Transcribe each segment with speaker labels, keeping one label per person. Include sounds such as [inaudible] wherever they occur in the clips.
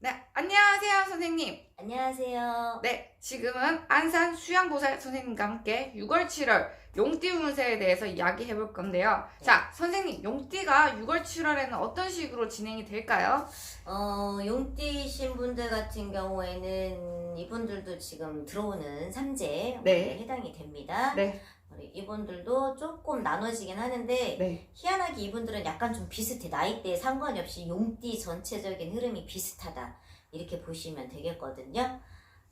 Speaker 1: 네, 안녕하세요, 선생님.
Speaker 2: 안녕하세요.
Speaker 1: 네, 지금은 안산 수양보살 선생님과 함께 6월, 7월 용띠 운세에 대해서 이야기해 볼 건데요. 자, 선생님, 용띠가 6월, 7월에는 어떤 식으로 진행이 될까요?
Speaker 2: 어, 용띠신 분들 같은 경우에는 이분들도 지금 들어오는 삼재
Speaker 1: 네.
Speaker 2: 해당이 됩니다.
Speaker 1: 네,
Speaker 2: 이분들도 조금 나눠지긴 하는데
Speaker 1: 네,
Speaker 2: 희한하게 이분들은 약간 좀 비슷해. 나이대에 상관이 없이 용띠 전체적인 흐름이 비슷하다. 이렇게 보시면 되겠거든요.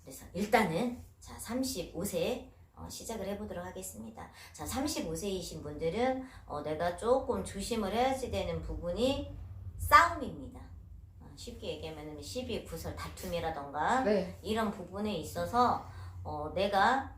Speaker 2: 그래서 일단은 자 35세 어, 시작을 해보도록 하겠습니다. 자 35세이신 분들은 어, 내가 조금 조심을 해야지 되는 부분이 싸움입니다. 어, 쉽게 얘기하면 시비, 구설, 다툼이라던가
Speaker 1: 네,
Speaker 2: 이런 부분에 있어서 어, 내가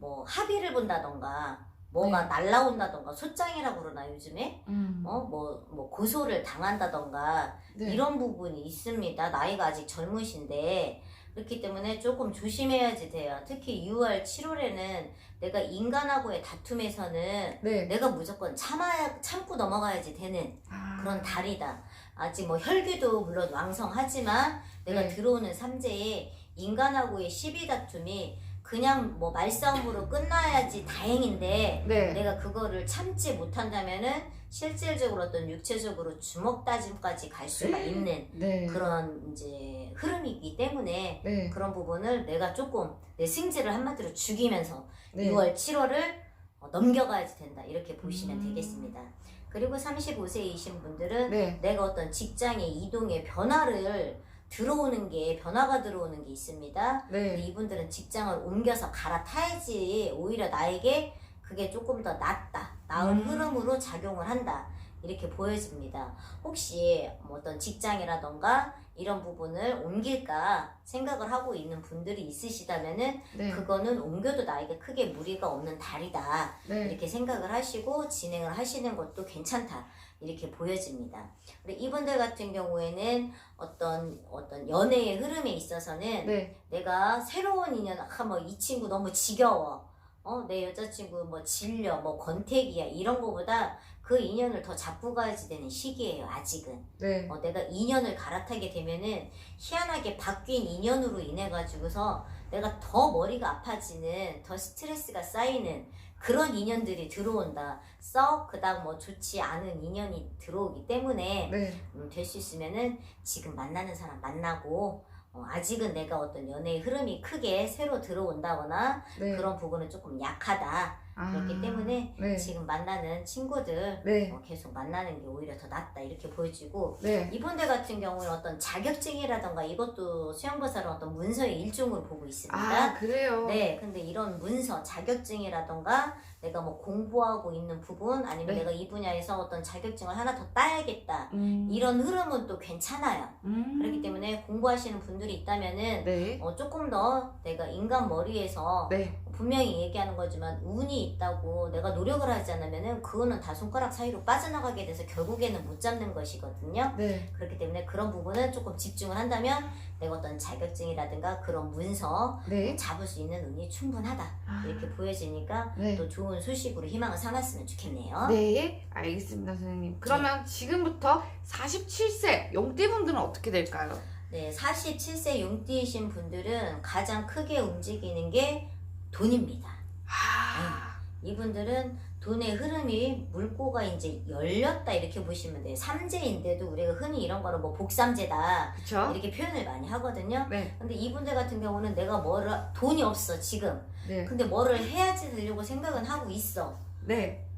Speaker 2: 뭐 합의를 본다던가 뭐가
Speaker 1: 네.
Speaker 2: 날라온다던가 소장이라고 그러나 요즘에?
Speaker 1: 음,
Speaker 2: 어 뭐 뭐 고소를 당한다던가
Speaker 1: 네,
Speaker 2: 이런 부분이 있습니다. 나이가 아직 젊으신데. 그렇기 때문에 조금 조심해야지 돼요. 특히 6월 7월에는 내가 인간하고의 다툼에서는
Speaker 1: 네,
Speaker 2: 내가 무조건 참아야 참고 넘어가야지 되는
Speaker 1: 아,
Speaker 2: 그런 달이다. 아직 뭐 혈기도 물론 왕성하지만 내가
Speaker 1: 네.
Speaker 2: 들어오는 삼재에 인간하고의 시비 다툼이 그냥 뭐 말싸움으로 끝나야지 다행인데
Speaker 1: 네,
Speaker 2: 내가 그거를 참지 못한다면은 실질적으로 어떤 육체적으로 주먹 다짐까지 갈 수가 있는
Speaker 1: 네,
Speaker 2: 그런 이제 흐름이기 때문에
Speaker 1: 네,
Speaker 2: 그런 부분을 내가 조금 내 승질을 한마디로 죽이면서
Speaker 1: 네,
Speaker 2: 6월, 7월을 어, 넘겨가야지 된다. 이렇게 보시면
Speaker 1: 음.
Speaker 2: 되겠습니다. 그리고 35세이신 분들은
Speaker 1: 네,
Speaker 2: 내가 어떤 직장의 이동의 변화를 들어오는 게 변화가 들어오는 게 있습니다. 근데
Speaker 1: 네,
Speaker 2: 이분들은 직장을 옮겨서 갈아타야지 오히려 나에게 그게 조금 더 낫다. 나은
Speaker 1: 음.
Speaker 2: 흐름으로 작용을 한다. 이렇게 보여집니다. 혹시 뭐 어떤 직장이라던가 이런 부분을 옮길까 생각을 하고 있는 분들이 있으시다면은
Speaker 1: 네,
Speaker 2: 그거는 옮겨도 나에게 크게 무리가 없는 달이다.
Speaker 1: 네,
Speaker 2: 이렇게 생각을 하시고 진행을 하시는 것도 괜찮다. 이렇게 보여집니다. 그리고 이분들 같은 경우에는 어떤 어떤 연애의 흐름에 있어서는
Speaker 1: 네,
Speaker 2: 내가 새로운 인연, 아, 뭐이 친구 너무 지겨워. 어, 내 여자친구 뭐 질려, 뭐 권태기야 이런 거보다 그 인연을 더 잡고 가야지 되는 시기예요. 아직은.
Speaker 1: 네,
Speaker 2: 어, 내가 인연을 갈아타게 되면은 희한하게 바뀐 인연으로 인해 가지고서 내가 더 머리가 아파지는 더 스트레스가 쌓이는 그런 인연들이 들어온다. 썩 그닥 뭐 좋지 않은 인연이 들어오기 때문에
Speaker 1: 네,
Speaker 2: 음, 될수 있으면은 지금 만나는 사람 만나고 어, 아직은 내가 어떤 연애의 흐름이 크게 새로 들어온다거나
Speaker 1: 네,
Speaker 2: 그런 부분은 조금 약하다.
Speaker 1: 아,
Speaker 2: 그렇기 때문에
Speaker 1: 네,
Speaker 2: 지금 만나는 친구들
Speaker 1: 네,
Speaker 2: 어, 계속 만나는 게 오히려 더 낫다 이렇게 보여지고
Speaker 1: 네,
Speaker 2: 이분들 같은 경우는 어떤 자격증이라던가 이것도 수영보살은 어떤 문서의 일종으로 보고 있습니다.
Speaker 1: 아, 그래요?
Speaker 2: 네, 근데 이런 문서, 자격증이라던가 내가 뭐 공부하고 있는 부분 아니면
Speaker 1: 네.
Speaker 2: 내가 이 분야에서 어떤 자격증을 하나 더 따야겠다.
Speaker 1: 음,
Speaker 2: 이런 흐름은 또 괜찮아요.
Speaker 1: 음,
Speaker 2: 그렇기 때문에 공부하시는 분들이 있다면은
Speaker 1: 네,
Speaker 2: 어, 조금 더 내가 인간 머리에서
Speaker 1: 네,
Speaker 2: 분명히 얘기하는 거지만 운이 있다고 내가 노력을 하지 않으면은 그거는 다 손가락 사이로 빠져나가게 돼서 결국에는 못 잡는 것이거든요.
Speaker 1: 네,
Speaker 2: 그렇기 때문에 그런 부분은 조금 집중을 한다면 내가 어떤 자격증이라든가 그런 문서
Speaker 1: 네,
Speaker 2: 잡을 수 있는 운이 충분하다
Speaker 1: 아,
Speaker 2: 이렇게 보여지니까
Speaker 1: 네.
Speaker 2: 또 좋은 소식으로 희망을 삼았으면 좋겠네요.
Speaker 1: 네, 알겠습니다, 선생님. 그러면 지금부터 47세 용띠분들은 어떻게 될까요?
Speaker 2: 네, 47세 용띠이신 분들은 가장 크게 움직이는 게 돈입니다.
Speaker 1: 아,
Speaker 2: 이분들은 돈의 흐름이 물꼬가 이제 열렸다 이렇게 보시면 돼요. 삼재인데도 우리가 흔히 이런 거를 뭐 복삼재다
Speaker 1: 그쵸?
Speaker 2: 이렇게 표현을 많이 하거든요.
Speaker 1: 네,
Speaker 2: 근데 이분들 같은 경우는 내가 뭐를 돈이 없어 지금.
Speaker 1: 네,
Speaker 2: 근데 뭐를 해야지 되려고 생각은 하고 있어.
Speaker 1: 네,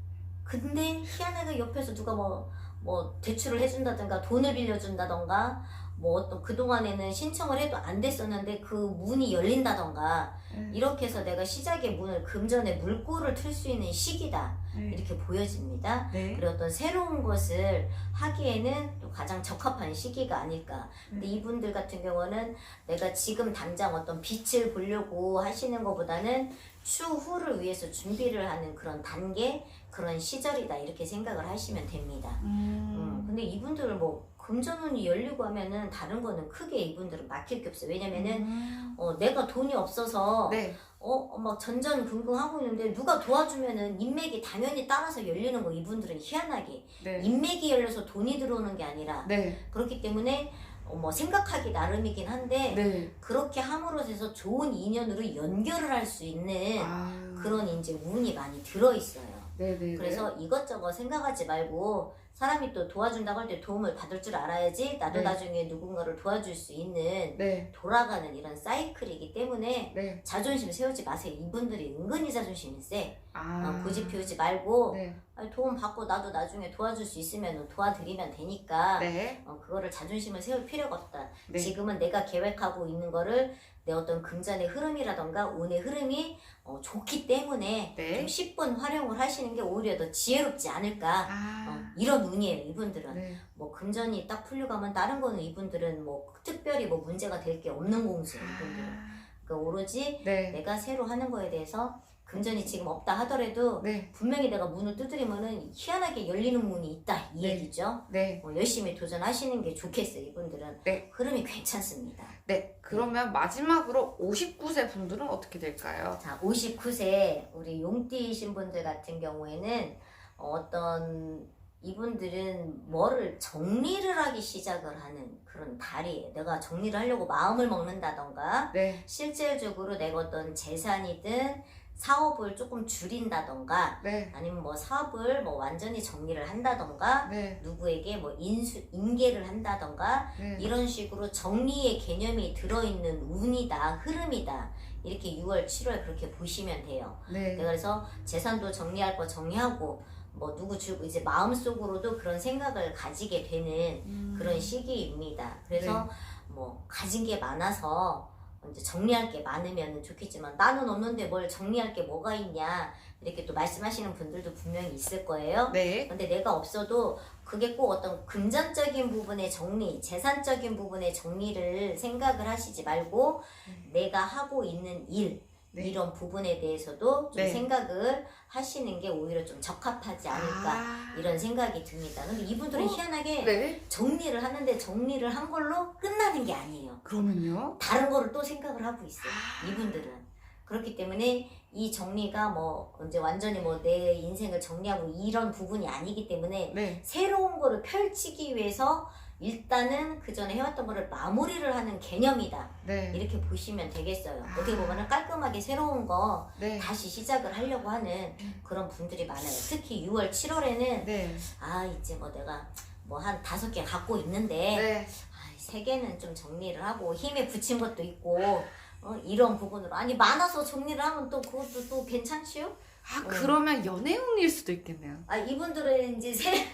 Speaker 2: 근데 희한하게 옆에서 누가 뭐, 뭐 대출을 해준다든가 돈을 빌려준다던가 뭐 어떤 그동안에는 신청을 해도 안 됐었는데 그 문이 열린다던가
Speaker 1: 네,
Speaker 2: 이렇게 해서 내가 시작의 문을 금전의 물꼬를 틀 수 있는 시기다
Speaker 1: 네,
Speaker 2: 이렇게 보여집니다.
Speaker 1: 네,
Speaker 2: 그리고 어떤 새로운 것을 하기에는 또 가장 적합한 시기가 아닐까. 근데
Speaker 1: 음.
Speaker 2: 이분들 같은 경우는 내가 지금 당장 어떤 빛을 보려고 하시는 것보다는 추후를 위해서 준비를 하는 그런 단계, 그런 시절이다. 이렇게 생각을 하시면 됩니다. 음,
Speaker 1: 음,
Speaker 2: 근데 이분들은 뭐 금전운이 열리고 하면은 다른 거는 크게 이분들은 막힐 게 없어요. 왜냐면은
Speaker 1: 음,
Speaker 2: 어, 내가 돈이 없어서
Speaker 1: 네,
Speaker 2: 어, 막 전전긍긍하고 있는데 누가 도와주면은 인맥이 당연히 따라서 열리는 거 이분들은 희한하게
Speaker 1: 네,
Speaker 2: 인맥이 열려서 돈이 들어오는 게 아니라
Speaker 1: 네,
Speaker 2: 그렇기 때문에 어, 뭐 생각하기 나름이긴 한데
Speaker 1: 네.
Speaker 2: 그렇게 함으로 해서 좋은 인연으로 연결을 할 수 있는
Speaker 1: 아.
Speaker 2: 그런 이제 운이 많이 들어 있어요.
Speaker 1: 네네.
Speaker 2: 그래서 이것저것 생각하지 말고 사람이 또 도와준다고 할 때 도움을 받을 줄 알아야지 나도
Speaker 1: 네.
Speaker 2: 나중에 누군가를 도와줄 수 있는
Speaker 1: 네.
Speaker 2: 돌아가는 이런 사이클이기 때문에
Speaker 1: 네.
Speaker 2: 자존심 세우지 마세요. 이분들이 은근히 자존심이 세.
Speaker 1: 아.
Speaker 2: 어, 고집 피우지 말고
Speaker 1: 네.
Speaker 2: 아니, 도움 받고 나도 나중에 도와줄 수 있으면 도와드리면 되니까
Speaker 1: 네.
Speaker 2: 어, 그거를 자존심을 세울 필요가 없다.
Speaker 1: 네.
Speaker 2: 지금은 내가 계획하고 있는 거를 내 어떤 금전의 흐름이라던가 운의 흐름이 어, 좋기 때문에
Speaker 1: 네.
Speaker 2: 좀 10분 활용을 하시는 게 오히려 더 지혜롭지 않을까.
Speaker 1: 아.
Speaker 2: 어, 이런 운이에요, 이분들은.
Speaker 1: 네.
Speaker 2: 뭐 금전이 딱 풀려 가면 다른 거는 이분들은 뭐 특별히 뭐 문제가 될 게 없는 공수예요, 이분들은.
Speaker 1: 아.
Speaker 2: 그러니까 오로지
Speaker 1: 네.
Speaker 2: 내가 새로 하는 거에 대해서 금전이 지금 없다 하더라도
Speaker 1: 네.
Speaker 2: 분명히 내가 문을 두드리면은 희한하게 열리는 문이 있다 이
Speaker 1: 네.
Speaker 2: 얘기죠.
Speaker 1: 네.
Speaker 2: 뭐 열심히 도전하시는 게 좋겠어요. 이분들은
Speaker 1: 네.
Speaker 2: 흐름이 괜찮습니다.
Speaker 1: 네. 그러면 마지막으로 59세 분들은 어떻게 될까요?
Speaker 2: 자, 59세 우리 용띠이신 분들 같은 경우에는 어떤 이분들은 뭐를 정리를 하기 시작을 하는 그런 달이에요. 내가 정리를 하려고 마음을 먹는다던가
Speaker 1: 네.
Speaker 2: 실질적으로 내가 어떤 재산이든 사업을 조금 줄인다던가
Speaker 1: 네.
Speaker 2: 아니면 뭐 사업을 뭐 완전히 정리를 한다던가
Speaker 1: 네.
Speaker 2: 누구에게 뭐 인수 인계를 한다던가
Speaker 1: 네.
Speaker 2: 이런 식으로 정리의 개념이 들어있는 운이다 흐름이다 이렇게 6월 7월 그렇게 보시면 돼요.
Speaker 1: 네.
Speaker 2: 그래서 재산도 정리할 거 정리하고 뭐 누구 주고 이제 마음속으로도 그런 생각을 가지게 되는
Speaker 1: 음.
Speaker 2: 그런 시기입니다. 그래서
Speaker 1: 네.
Speaker 2: 뭐 가진 게 많아서 이제 정리할 게 많으면 좋겠지만 나는 없는데 뭘 정리할 게 뭐가 있냐 이렇게 또 말씀하시는 분들도 분명히 있을 거예요.
Speaker 1: 네.
Speaker 2: 근데 내가 없어도 그게 꼭 어떤 금전적인 부분의 정리, 재산적인 부분의 정리를 생각을 하시지 말고 내가 하고 있는 일
Speaker 1: 네.
Speaker 2: 이런 부분에 대해서도 좀
Speaker 1: 네.
Speaker 2: 생각을 하시는 게 오히려 좀 적합하지 않을까
Speaker 1: 아.
Speaker 2: 이런 생각이 듭니다. 근데 이분들은
Speaker 1: 어?
Speaker 2: 희한하게
Speaker 1: 네.
Speaker 2: 정리를 하는데 정리를 한 걸로 끝나는 게 아니에요.
Speaker 1: 그러면요?
Speaker 2: 다른 거를 또 생각을 하고 있어요.
Speaker 1: 아.
Speaker 2: 이분들은. 그렇기 때문에 이 정리가 뭐 이제 완전히 뭐 내 인생을 정리하고 이런 부분이 아니기 때문에
Speaker 1: 네.
Speaker 2: 새로운 거를 펼치기 위해서 일단은 그 전에 해왔던 거를 마무리를 하는 개념이다.
Speaker 1: 네.
Speaker 2: 이렇게 보시면 되겠어요.
Speaker 1: 아.
Speaker 2: 어떻게 보면은 깔끔하게 새로운 거
Speaker 1: 네.
Speaker 2: 다시 시작을 하려고 하는 그런 분들이 많아요. 특히 6월, 7월에는
Speaker 1: 네.
Speaker 2: 아 이제 뭐 내가 뭐 한 다섯 개 갖고 있는데
Speaker 1: 네.
Speaker 2: 아, 세 개는 좀 정리를 하고 힘에 붙인 것도 있고 어, 이런 부분으로 아니 많아서 정리를 하면 또 그것도 또 괜찮지요?
Speaker 1: 아, 그러면 연애운일 수도 있겠네요.
Speaker 2: 아 이분들은 이제 새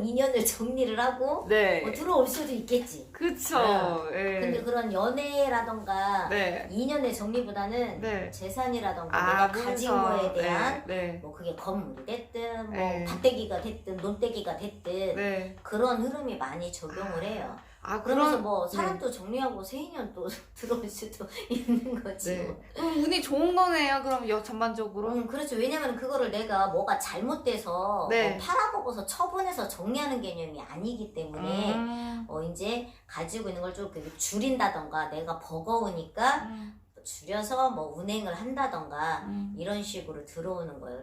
Speaker 2: 새로운 인연을 정리를 하고
Speaker 1: 네.
Speaker 2: 뭐 들어올 수도 있겠지.
Speaker 1: 그쵸. 예.
Speaker 2: 근데 그런 연애라던가
Speaker 1: 네.
Speaker 2: 인연의 정리보다는
Speaker 1: 네.
Speaker 2: 재산이라던가
Speaker 1: 아,
Speaker 2: 내가 가진
Speaker 1: 문서.
Speaker 2: 거에 대한
Speaker 1: 네. 네.
Speaker 2: 뭐 그게 건물이 됐든 뭐
Speaker 1: 네.
Speaker 2: 밭대기가 됐든 논대기가 됐든
Speaker 1: 네.
Speaker 2: 그런 흐름이 많이 적용을 해요.
Speaker 1: 아,
Speaker 2: 그러면서
Speaker 1: 그럼
Speaker 2: 뭐 사람도 정리하고 새 인연 또 [laughs] 들어올 수도 [laughs] 있는 거지.
Speaker 1: 네.
Speaker 2: 뭐.
Speaker 1: 그럼 운이 좋은 거네요. 그럼 여 전반적으로.
Speaker 2: 음, 그렇죠. 왜냐면 그거를 내가 뭐가 잘못돼서
Speaker 1: 네.
Speaker 2: 어, 팔아먹어서 처분해서 정리하는 개념이 아니기 때문에
Speaker 1: 음.
Speaker 2: 어, 이제 가지고 있는 걸 좀 줄인다던가 내가 버거우니까
Speaker 1: 음.
Speaker 2: 줄여서 뭐 운행을 한다던가
Speaker 1: 음.
Speaker 2: 이런 식으로 들어오는 거예요.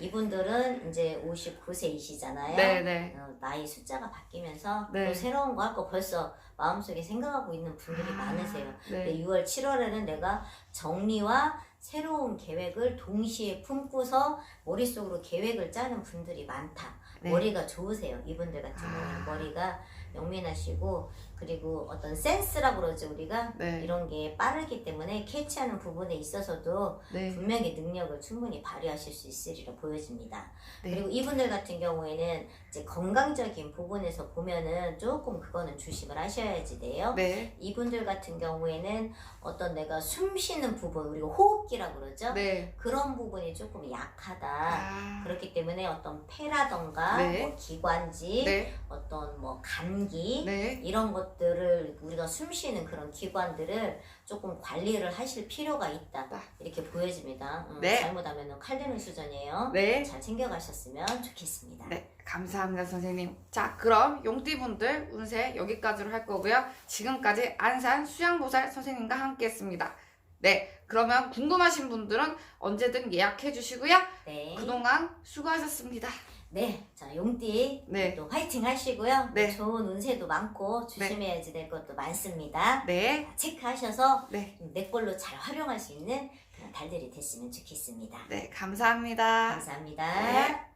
Speaker 2: 이분들은 이제 59세이시잖아요.
Speaker 1: 네, 네.
Speaker 2: 어, 나이 숫자가 바뀌면서
Speaker 1: 네.
Speaker 2: 또 새로운 거 할 거 벌써 마음속에 생각하고 있는 분들이
Speaker 1: 아,
Speaker 2: 많으세요.
Speaker 1: 네.
Speaker 2: 근데 6월, 7월에는 내가 정리와 새로운 계획을 동시에 품고서 머릿속으로 계획을 짜는 분들이 많다.
Speaker 1: 네.
Speaker 2: 머리가 좋으세요. 이분들 같은 경우는
Speaker 1: 아.
Speaker 2: 머리가 영민하시고 그리고 어떤 센스라고 그러죠 우리가
Speaker 1: 네.
Speaker 2: 이런 게 빠르기 때문에 캐치하는 부분에 있어서도
Speaker 1: 네.
Speaker 2: 분명히 능력을 충분히 발휘하실 수 있으리라 보여집니다.
Speaker 1: 네.
Speaker 2: 그리고 이분들 같은 경우에는 이제 건강적인 부분에서 보면은 조금 그거는 조심을 하셔야지 돼요.
Speaker 1: 네.
Speaker 2: 이분들 같은 경우에는 어떤 내가 숨 쉬는 부분, 우리가 호흡기라고 그러죠?
Speaker 1: 네.
Speaker 2: 그런 부분이 조금 약하다.
Speaker 1: 아.
Speaker 2: 그렇기 때문에 어떤 폐라던가
Speaker 1: 네.
Speaker 2: 뭐 기관지,
Speaker 1: 네.
Speaker 2: 어떤 뭐 감기
Speaker 1: 네.
Speaker 2: 이런 것 들을 우리가 숨 쉬는 그런 기관들을 조금 관리를 하실 필요가 있다.
Speaker 1: 아.
Speaker 2: 이렇게 보여집니다. 음,
Speaker 1: 네.
Speaker 2: 잘못하면 칼 되는 수준이에요.
Speaker 1: 네.
Speaker 2: 잘 챙겨가셨으면 좋겠습니다.
Speaker 1: 네, 감사합니다, 선생님. 자, 그럼 용띠분들 운세 여기까지로 할 거고요. 지금까지 안산 수양보살 선생님과 함께 했습니다. 네, 그러면 궁금하신 분들은 언제든 예약해 주시고요.
Speaker 2: 네.
Speaker 1: 그동안 수고하셨습니다.
Speaker 2: 네, 자 용띠
Speaker 1: 네.
Speaker 2: 또 화이팅 하시고요.
Speaker 1: 네.
Speaker 2: 좋은 운세도 많고 조심해야지 될 것도 많습니다.
Speaker 1: 네.
Speaker 2: 자, 체크하셔서
Speaker 1: 네.
Speaker 2: 좀내 걸로 잘 활용할 수 있는 그런 달들이 됐으면 좋겠습니다.
Speaker 1: 네. 감사합니다.
Speaker 2: 감사합니다.
Speaker 1: 네.